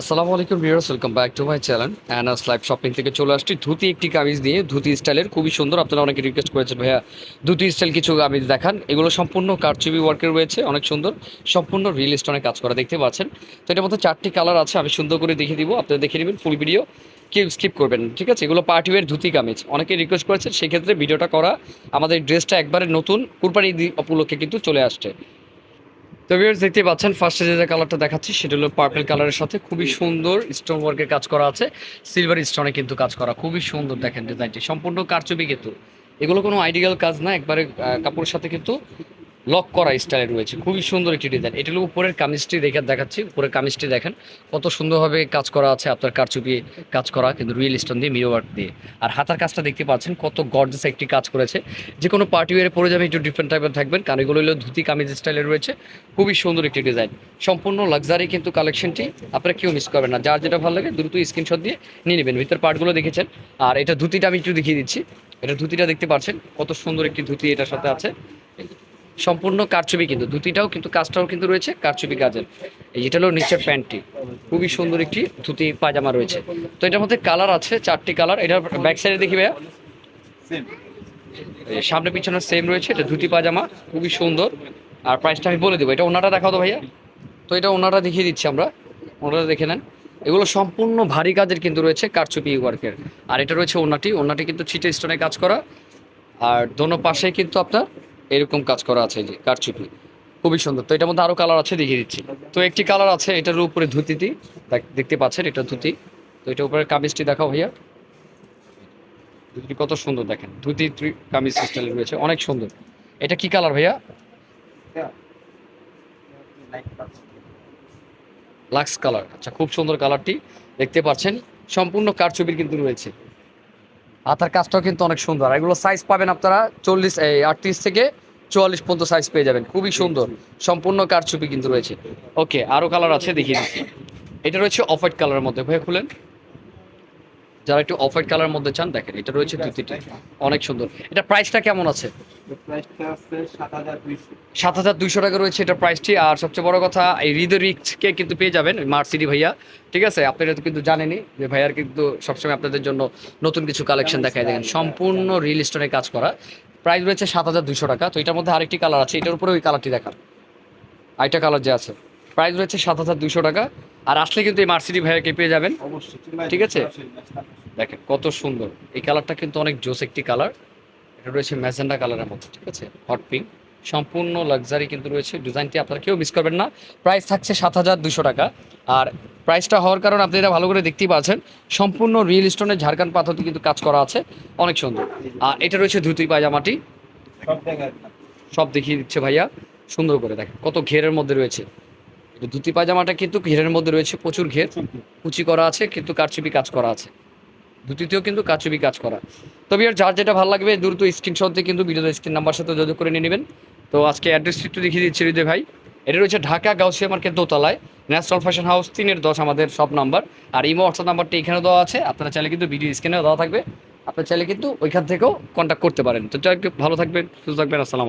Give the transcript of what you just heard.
আসসালামু আলাইকুম viewers, welcome back to my channel. Anas live shopping থেকে চলে আসছি ধুতি, একটি কামিজ দিয়ে। ধুতি স্টাইলের খুবই সুন্দর, আপনারা অনেকে রিকোয়েস্ট করেছেন, ভাইয়া, ধুতি স্টাইল কিছু কামিজ দেখান। এগুলো সম্পূর্ণ কারচুবি ওয়ার্কের রয়েছে, অনেক সুন্দর। সম্পূর্ণ রিয়েল স্টোনে কাজ করা দেখতে পাচ্ছেন। তো এটার মধ্যে চারটি কালার আছে, আমি সুন্দর করে দেখিয়ে দিব, আপনারা দেখে নেবেন ফুল ভিডিও কেউ স্কিপ করবেন ঠিক আছে? এগুলো পার্টি ওয়ার ধুতি কামিজ। অনেকে রিকোয়েস্ট করেছেন, সেক্ষেত্রে ভিডিওটা করা। আমাদের ড্রেসটা একবারে নতুন, কুরবানি ঈদ উপলক্ষে কিন্তু চলে আসছে। তো ভিউয়ার্স দেখতে পাচ্ছেন ফার্স্টে যে কালারটা দেখাচ্ছি, সেটা হলো পার্পল কালারের সাথে খুবই সুন্দর স্টোন ওয়ার্কের কাজ করা আছে। সিলভার স্টোনে কিন্তু কাজ করা, খুবই সুন্দর দেখেন ডিজাইনটি সম্পূর্ণ কারচুপি কিন্তু। এগুলো কোনো আইডিয়াল কাজ না, একবারে কাপড়ের সাথে কিন্তু লক করা স্টাইলে রয়েছে। খুবই সুন্দর একটি ডিজাইন এটা হলো উপরের কামিজটি দেখে দেখাচ্ছি। উপরের কামিজটি দেখেন কত সুন্দরভাবে কাজ করা আছে, আপনার কারচুপি কাজ করা, কিন্তু রিয়েল স্টোন দিয়ে মিরো ওয়ার্ক দিয়ে। আর হাতার কাজটা দেখতে পাচ্ছেন কত গর্জেস একটি কাজ করেছে। যে কোনো পার্টি ওয়ারে পরে যাবে একটু ডিফারেন্ট টাইপের থাকবেন, কারণ এগুলো হলো ধুতি কামিজ স্টাইলে রয়েছে। খুবই সুন্দর একটি ডিজাইন সম্পূর্ণ লাক্সারি কিন্তু কালেকশনটি আপনারা কেউ মিস করবেন না। যার যেটা ভালো লাগে, দ্রুত স্ক্রিনশট দিয়ে নিয়ে নেবেন। ভিতর পার্টগুলো দেখেছেন। আর এটা ধুতিটা আমি একটু দেখিয়ে দিচ্ছি। এটা ধুতিটা দেখতে পাচ্ছেন কত সুন্দর একটি ধুতি এটার সাথে আছে। সম্পূর্ণ কারচুপি কিন্তু ধুতিটাও কিন্তু কাজটাও কিন্তু রয়েছে কারচুপি কাজের। এই এটা হলো নিচের প্যান্টটি খুবই সুন্দর একটি ধুতি পায়জামা রয়েছে। তো এটার মধ্যে কালার আছে চারটি কালার এটার ব্যাক সাইডে দেখি ভাইয়া। সামনে পিছনে সেম রয়েছে এটা ধুতি পাজামা খুবই সুন্দর। আর প্রাইসটা আমি বলে দেবো এটা ওনাটা দেখাও তো ভাইয়া। তো এটা ওনাটা দেখিয়ে দিচ্ছি আমরা ওনাটা দেখে নেন। এগুলো সম্পূর্ণ ভারী কাজের কিন্তু রয়েছে কারচুপি ওয়ার্কের আর এটা রয়েছে ওনাটি ওনাটি কিন্তু ছিটে স্টোনে কাজ করা। আর দোনো পাশে কিন্তু আপনার এরকম কাজ করা আছে যে কারচুপি। খুবই সুন্দর। তো এটার মধ্যে আরও কালার আছে দেখিয়ে দিচ্ছি। তো একটি কালার আছে, এটার উপরে ধুতিটি দেখ- দেখতে পাচ্ছেন এটা ধুতি। তো এটার উপরে কামিজটি দেখাও ভাইয়া। ধুতিটি কত সুন্দর দেখেন। ধুতি কামিজ স্টাইল রয়েছে। অনেক সুন্দর। এটা কি কালার ভাইয়া? লাক্স কালার আচ্ছা খুব সুন্দর কালারটি দেখতে পাচ্ছেন, সম্পূর্ণ কারচুপির কিন্তু রয়েছে। হাতার কাজটাও কিন্তু অনেক সুন্দর। এগুলো সাইজ পাবেন আপনারা চল্লিশ আটত্রিশ থেকে চুয়াল্লিশ পর্যন্ত সাইজ পেয়ে যাবেন। খুবই সুন্দর। সম্পূর্ণ কার কারচুপি কিন্তু রয়েছে। ওকে আরও কালার আছে দেখিয়ে দিচ্ছি এটা রয়েছে অফ হোয়াইট কালারের মধ্যে। ভাইয়া খুলেন। যারা একটু অফ হোয়াইট কালারের মধ্যে চান দেখেন এটা রয়েছে ধুতিটি অনেক সুন্দর। এটা প্রাইসটা কেমন আছে? সাত হাজার দুইশো। টাকা রয়েছে এটা প্রাইসটি আর সবচেয়ে বড় কথা এই হৃদয় রিক্সকে কিন্তু পেয়ে যাবেন মার্সিডি ভাইয়া। ঠিক আছে? আপনারা তো কিন্তু জানেনই যে ভাইয়ার কিন্তু সবসময় আপনাদের জন্য নতুন কিছু কালেকশন দেখায় দেখেন। সম্পূর্ণ রিল স্টোনে কাজ করা। প্রাইস রয়েছে সাত হাজার দুশো টাকা। তো এটার মধ্যে আরেকটি কালার আছে এটার উপরে ওই কালারটি দেখান। আরেকটা কালার যে আছে প্রাইস রয়েছে সাত হাজার দুশো টাকা। আর আসলে কিন্তু এই মার্সিডি ভাইয়াকে পেয়ে যাবেন? অবশ্যই ঠিক আছে? দেখেন কত সুন্দর। এই কালারটা কিন্তু অনেক জোস একটি কালার এটা রয়েছে ম্যাজেন্ডা কালারের মধ্যে ঠিক আছে? হট পিঙ্ক সম্পূর্ণ লাক্সারি কিন্তু রয়েছে। ডিজাইনটি আপনারা কেউ মিস করবেন না। প্রাইস থাকছে সাত হাজার দুশো টাকা। আর প্রাইসটা হওয়ার কারণে এটা ভালো করে দেখতেই পাচ্ছেন। সম্পূর্ণ রিয়েল স্টোনের ঝাড়খান পাথরটি কিন্তু কাজ করা আছে। অনেক সুন্দর। আর এটা রয়েছে ধুতি পায়জামাটি। সব দেখিয়ে দিচ্ছে ভাইয়া। সুন্দর করে দেখেন কত ঘেরের মধ্যে রয়েছে। ধুতি পায়জামাটা কিন্তু ঘেরের মধ্যে রয়েছে প্রচুর ঘের। কুচি করা আছে কিন্তু কারচুপি কাজ করা আছে। দুটিতেও কিন্তু কারচুপি কাজ করা। তবে আর যার যেটা ভালো লাগবে দ্রুত স্ক্রিনশট দিয়ে কিন্তু ভিডিওতে স্ক্রিন নাম্বার সাথে যোগাযোগ করে নিয়ে নেবেন। তো আজকে অ্যাড্রেসটি একটু দেখিয়ে দিচ্ছি হৃদয় ভাই। এটা রয়েছে ঢাকা গাউসিয়া মার্কেট দোতলায়। ন্যাশনাল ফ্যাশন হাউস তিনের দশ আমাদের সব নাম্বার আর ইমো হোয়াটসঅ্যাপ নাম্বারটি এখানে দেওয়া আছে। আপনারা চাইলে কিন্তু ভিডিও স্ক্রিনেও দেওয়া থাকবে। আপনারা চাইলে কিন্তু ওইখান থেকেও কন্ট্যাক্ট করতে পারেন। তো যাই ভালো থাকবেন, সুস্থ থাকবেন, আসসালাম